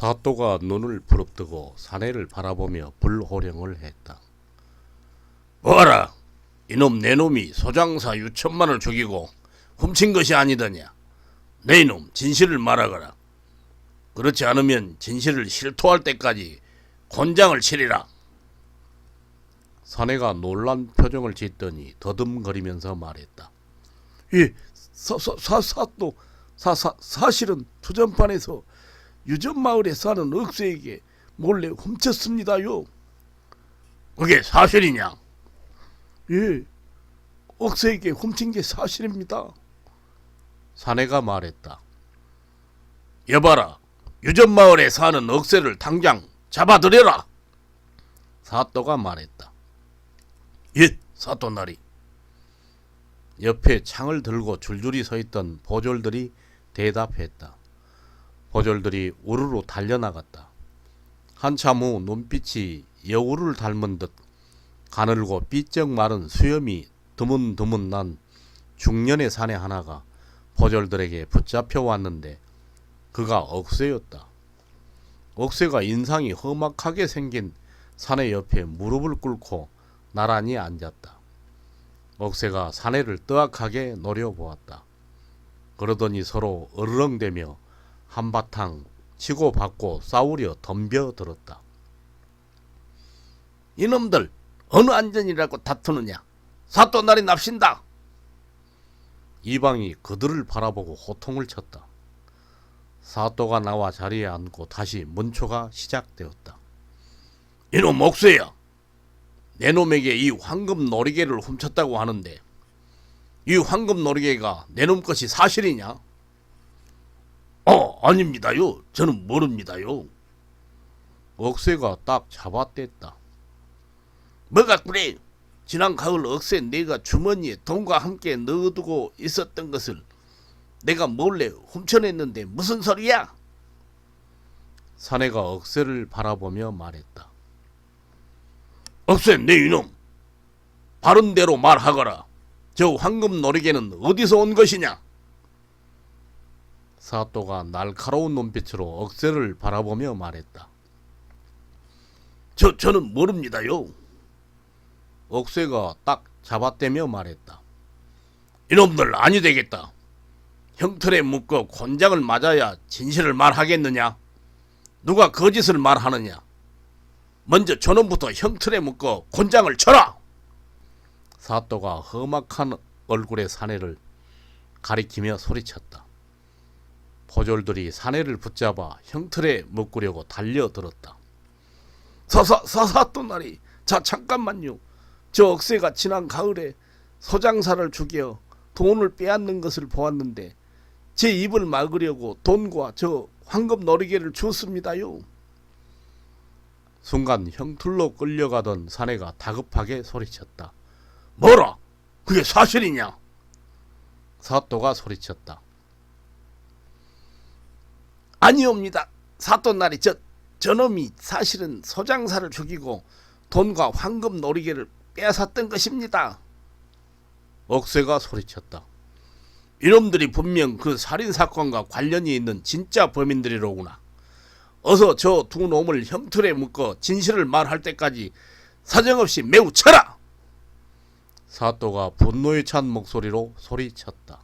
사또가 눈을 부릅뜨고 사내를 바라보며 불호령을 했다. 뭐라? 이놈 내 놈이 소장사 유천만을 죽이고 훔친 것이 아니더냐? 내 이놈 진실을 말하거라. 그렇지 않으면 진실을 실토할 때까지 곤장을 치리라. 사내가 놀란 표정을 짓더니 더듬거리면서 말했다. 예, 사, 사, 사, 사또, 사, 사, 사실은 투전판에서 유전 마을에 사는 억새에게 몰래 훔쳤습니다요. 그게 사실이냐? 예, 억새에게 훔친 게 사실입니다. 사내가 말했다. 여봐라, 유전 마을에 사는 억새를 당장 잡아들여라. 사또가 말했다. 예, 사또나리. 옆에 창을 들고 줄줄이 서 있던 보졸들이 대답했다. 보졸들이 우르르 달려나갔다. 한참 후 눈빛이 여우를 닮은 듯 가늘고 삐쩍 마른 수염이 드문드문 난 중년의 사내 하나가 보졸들에게 붙잡혀 왔는데 그가 억새였다. 억새가 인상이 험악하게 생긴 사내 옆에 무릎을 꿇고 나란히 앉았다. 억새가 사내를 뜨악하게 노려보았다. 그러더니 서로 으르렁대며 한바탕 치고받고 싸우려 덤벼들었다. 이놈들 어느 안전이라고 다투느냐? 사또 날이 납신다. 이방이 그들을 바라보고 호통을 쳤다. 사또가 나와 자리에 앉고 다시 문초가 시작되었다. 이놈 옥새야. 내 놈에게 이 황금 놀이개를 훔쳤다고 하는데 이 황금 놀이개가 내 놈 것이 사실이냐? 어, 아닙니다요. 저는 모릅니다요. 억새가 딱 잡아댔다. 뭐가 그래? 지난 가을 억새 내가 주머니에 돈과 함께 넣어두고 있었던 것을 내가 몰래 훔쳐냈는데 무슨 소리야? 사내가 억새를 바라보며 말했다. 억새 내 이놈, 바른 대로 말하거라. 저 황금 놀이개는 어디서 온 것이냐? 사또가 날카로운 눈빛으로 억새를 바라보며 말했다. 저 저는 모릅니다요. 억새가 딱 잡아떼며 말했다. 이놈들 아니 되겠다. 형틀에 묶어 곤장을 맞아야 진실을 말하겠느냐? 누가 거짓을 말하느냐? 먼저 저놈부터 형틀에 묶어 곤장을 쳐라! 사또가 험악한 얼굴의 사내를 가리키며 소리쳤다. 포졸들이 사내를 붙잡아 형틀에 묶으려고 달려들었다. 사사 사사 또나리 자 잠깐만요. 저 억새가 지난 가을에 소장사를 죽여 돈을 빼앗는 것을 보았는데 제 입을 막으려고 돈과 저 황금 놀이개를 주었습니다요. 순간 형틀로 끌려가던 사내가 다급하게 소리쳤다. 뭐라? 그게 사실이냐? 사또가 소리쳤다. 아니옵니다. 사또 날이 저 저놈이 사실은 소장사를 죽이고 돈과 황금 놀이개를 빼앗았던 것입니다. 억새가 소리쳤다. 이놈들이 분명 그 살인 사건과 관련이 있는 진짜 범인들이로구나. 어서 저 두 놈을 형틀에 묶어 진실을 말할 때까지 사정없이 매우 쳐라. 사또가 분노에 찬 목소리로 소리쳤다.